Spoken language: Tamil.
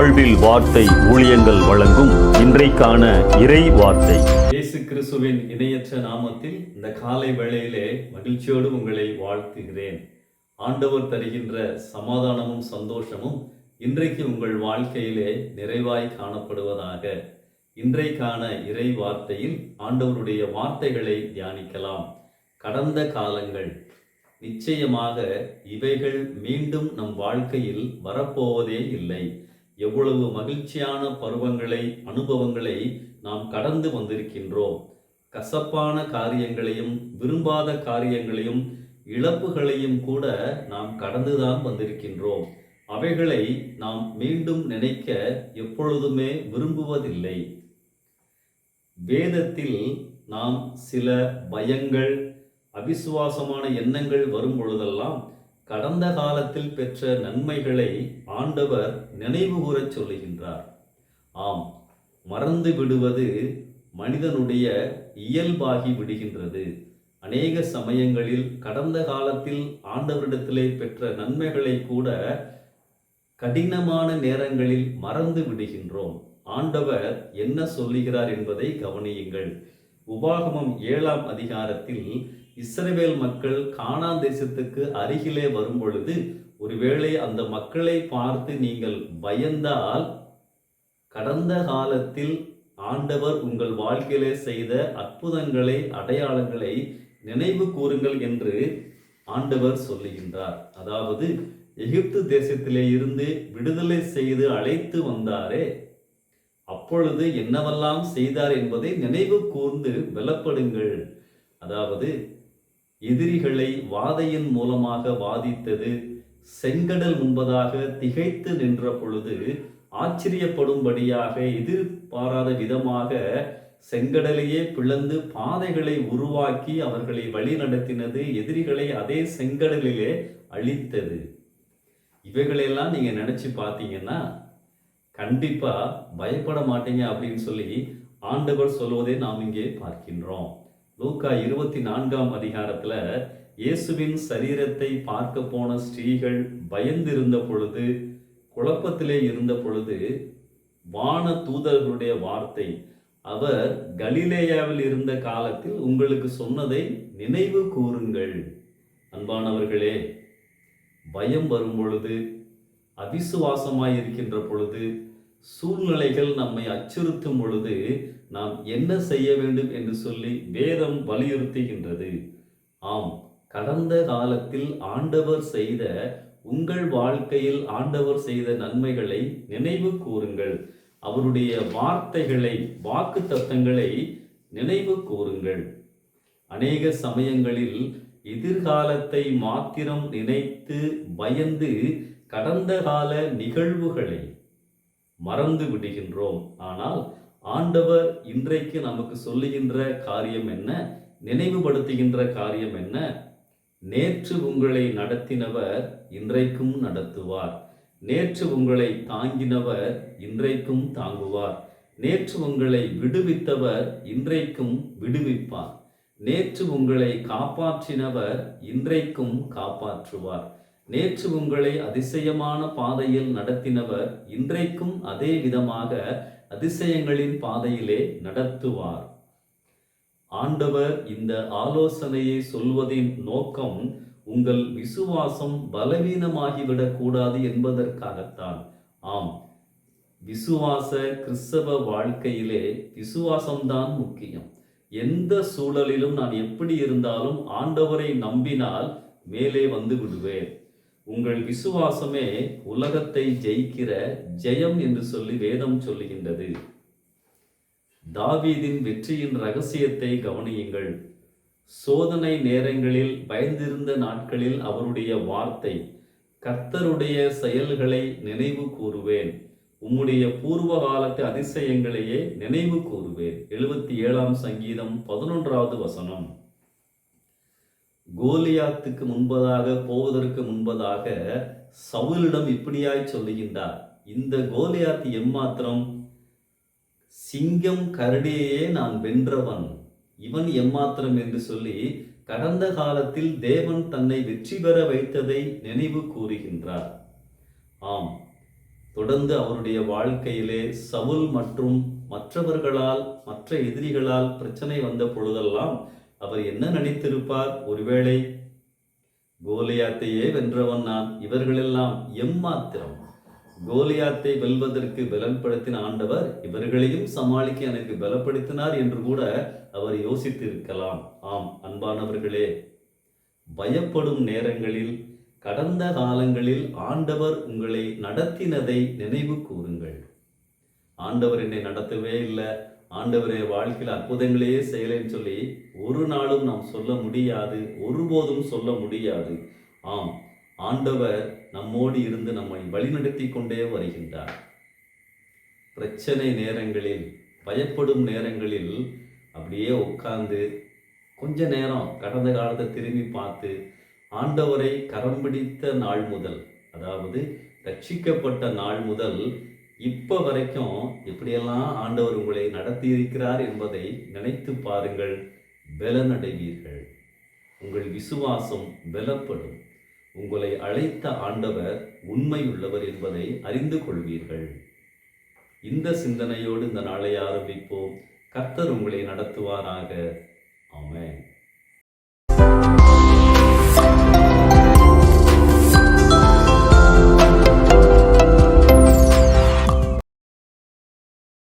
வாழ்வில் வார்த்தை ஊழியங்கள் வழங்கும் இன்றைக்கான இறை வார்த்தை. இயேசு கிறிஸ்துவின் இணையற்ற நாமத்தில் இந்த காலை வேளையிலே மகிழ்ச்சியோடு உங்களை வாழ்த்துகிறேன். ஆண்டவர் தருகின்ற சமாதானமும் சந்தோஷமும் இன்றைக்கு உங்கள் வாழ்க்கையிலே நிறைவாய் காணப்படுவதாக. இன்றைக்கான இறை வார்த்தையில் ஆண்டவருடைய வார்த்தைகளை தியானிக்கலாம். கடந்த காலங்கள் நிச்சயமாக இவைகள் மீண்டும் நம் வாழ்க்கையில் வரப்போவதே இல்லை. எவ்வளவு மகிழ்ச்சியான பருவங்களை அனுபவங்களை நாம் கடந்து வந்திருக்கின்றோம். கசப்பான காரியங்களையும் விரும்பாத காரியங்களையும் இழப்புகளையும் கூட நாம் கடந்துதான் வந்திருக்கின்றோம். அவைகளை நாம் மீண்டும் நினைக்க எப்பொழுதுமே விரும்புவதில்லை. வேதத்தில் நாம் சில பயங்கள் அவிசுவாசமான எண்ணங்கள் வரும் பொழுதெல்லாம் கடந்த காலத்தில் பெற்ற நன்மைகளை ஆண்டவர் நினைவு கூறச் சொல்லுகின்றார். ஆம் மறந்து விடுவது மனிதனுடைய இயல்பாகி விடுகின்றது. அநேக சமயங்களில் கடந்த காலத்தில் ஆண்டவரிடத்திலே பெற்ற நன்மைகளை கூட கடினமான நேரங்களில் மறந்து விடுகின்றோம். ஆண்டவர் என்ன சொல்லுகிறார் என்பதை கவனியுங்கள். உபாகமம் ஏழாம் அதிகாரத்தில் இஸ்ரவேல் மக்கள் கானான் தேசத்துக்கு அருகிலே வரும் பொழுது ஒருவேளை அந்த மக்களை பார்த்து நீங்கள் பயந்தால் கடந்த காலத்தில் ஆண்டவர் உங்கள் வாழ்க்கையிலே செய்த அற்புதங்களை அடையாளங்களை நினைவு கூறுங்கள் என்று ஆண்டவர் சொல்லுகின்றார். அதாவது எகிப்து தேசத்திலே இருந்து விடுதலை செய்து அழைத்து வந்தாரே அப்பொழுது என்னவெல்லாம் செய்தார் என்பதை நினைவு கூர்ந்து பலப்படுங்கள் அதாவது எதிரிகளை வாதையின் மூலமாக வாதித்தது செங்கடல் முன்பதாக திகைத்து நின்ற பொழுது ஆச்சரியப்படும்படியாக எதிர்பாராத விதமாக செங்கடலையே பிளந்து பாதைகளை உருவாக்கி அவர்களை வழி நடத்தினது எதிரிகளை அதே செங்கடலிலே அழித்தது. இவைகளெல்லாம் நீங்கள் நினச்சி பார்த்தீங்கன்னா கண்டிப்பாக பயப்பட மாட்டீங்க அப்படின்னு சொல்லி ஆண்டவர் சொல்வதை நாம் இங்கே பார்க்கின்றோம். லூக்கா இருபத்தி நான்காம் அதிகாரத்தில் இயேசுவின் சரீரத்தை பார்க்க போன ஸ்ரீகள் பயந்திருந்த பொழுது குழப்பத்திலே இருந்த பொழுது வான தூதர்களுடைய வார்த்தை அவர் கலிலேயாவில் இருந்த காலத்தில் உங்களுக்கு சொன்னதை நினைவு கூறுங்கள். அன்பானவர்களே பயம் வரும் பொழுது அவிசுவாசமாய் இருக்கின்ற பொழுது சூழ்நிலைகள் நம்மை அச்சுறுத்தும் பொழுது நாம் என்ன செய்ய வேண்டும் என்று சொல்லி வேதம் வலியுறுத்துகின்றது. ஆம் கடந்த காலத்தில் ஆண்டவர் செய்த உங்கள் வாழ்க்கையில் ஆண்டவர் செய்த நன்மைகளை நினைவு கூறுங்கள். அவருடைய வார்த்தைகளை வாக்கு தத்தங்களை நினைவு கூறுங்கள். அநேக சமயங்களில் எதிர்காலத்தை மாத்திரம் நினைத்து பயந்து கடந்த கால நிகழ்வுகளை மறந்து விடுகின்றோம். ஆனால் ஆண்டவர் இன்றைக்கு நமக்கு சொல்லுகின்ற காரியம் என்ன? நினைவுபடுத்துகின்ற காரியம் என்ன? நேற்று உங்களை நடத்தினவர் இன்றைக்கும் நடத்துவார். நேற்று உங்களை தாங்கினவர் இன்றைக்கும் தாங்குவார். நேற்று உங்களை விடுவித்தவர் இன்றைக்கும் விடுவிப்பார். நேற்று உங்களை காப்பாற்றினவர் இன்றைக்கும் காப்பாற்றுவார். நேற்று உங்களை அதிசயமான பாதையில் நடத்தினவர் இன்றைக்கும் அதே விதமாக அதிசயங்களின் பாதையிலே நடத்துவார். ஆண்டவர் இந்த ஆலோசனையை சொல்வதின் நோக்கம் உங்கள் விசுவாசம் பலவீனமாகிவிடக்கூடாது என்பதற்காகத்தான். ஆம் விசுவாச கிறிஸ்தவ வாழ்க்கையிலே விசுவாசம்தான் முக்கியம். எந்த சூழலிலும் நான் எப்படி இருந்தாலும் ஆண்டவரை நம்பினால் மேலே வந்து விடுவேன். உங்கள் விசுவாசமே உலகத்தை ஜெயிக்கிற ஜெயம் என்று சொல்லி வேதம் சொல்லுகின்றது. தாவீதின் வெற்றியின் ரகசியத்தை கவனியுங்கள். சோதனை நேரங்களில் பயந்திருந்த நாட்களில் அவருடைய வார்த்தை கர்த்தருடைய செயல்களை நினைவு கூறுவேன். உம்முடைய பூர்வ காலத்து அதிசயங்களையே நினைவு கூறுவேன். எழுபத்தி ஏழாம் சங்கீதம் பதினொன்றாவது வசனம். கோலியாத்துக்கு முன்பதாக போவதற்கு முன்பதாக சவுலிடம் இப்படியாய் சொல்லுகின்றார். இந்த கோலியாத்து எம்மாத்திரம் சிங்கம் கரடியையே நான் வென்றவன். இவன் எம்மாத்திரம் என்று சொல்லி கடந்த காலத்தில் தேவன் தன்னை வெற்றி பெற வைத்ததை நினைவு கூறுகின்றார். ஆம் தொடர்ந்து அவருடைய வாழ்க்கையிலே சவுல் மற்றும் மற்றவர்களால் மற்ற எதிரிகளால் பிரச்சனை வந்த பொழுதெல்லாம் அவர் என்ன நினைத்திருப்பார் ஒருவேளை கோலியாத்தையே வென்றவன் நான். இவர்களெல்லாம் எம்மாத்திரம்? கோலியாத்தை வெல்வதற்கு பலப்படுத்தின ஆண்டவர் இவர்களையும் சமாளிக்க எனக்கு பலப்படுத்தினார் என்று கூட அவர் யோசித்திருக்கலாம். ஆம் அன்பானவர்களே பயப்படும் நேரங்களில் கடந்த காலங்களில் ஆண்டவர் உங்களை நடத்தினதை நினைவு கூறுங்கள். ஆண்டவர் என்னை நடத்தவே இல்லை. ஆண்டவரே வாழ்க்கையில் அற்புதங்களையே செய்யலைன்னு சொல்லி ஒரு நாளும் நாம் சொல்ல முடியாது ஒருபோதும் சொல்ல முடியாது. ஆம் ஆண்டவர் நம்மோடு இருந்து நம்மை வழிநடத்தி கொண்டே வருகின்றார். பிரச்சனை நேரங்களில் பயப்படும் நேரங்களில் அப்படியே உட்கார்ந்து கொஞ்ச நேரம் கடந்த காலத்தை திரும்பி பார்த்து ஆண்டவரை கரம் பிடித்த நாள் முதல் அதாவது ரட்சிக்கப்பட்ட நாள் முதல் இப்போ வரைக்கும் எப்படியெல்லாம் ஆண்டவர் உங்களை நடத்தி இருக்கிறார் என்பதை நினைத்து பாருங்கள். பலனடைவீர்கள். உங்கள் விசுவாசம் பலப்படும். உங்களை அழைத்த ஆண்டவர் உண்மையுள்ளவர் என்பதை அறிந்து கொள்வீர்கள். இந்த சிந்தனையோடு இந்த நாளை ஆரம்பிப்போம். கர்த்தர் உங்களை நடத்துவாராக. ஆமென்.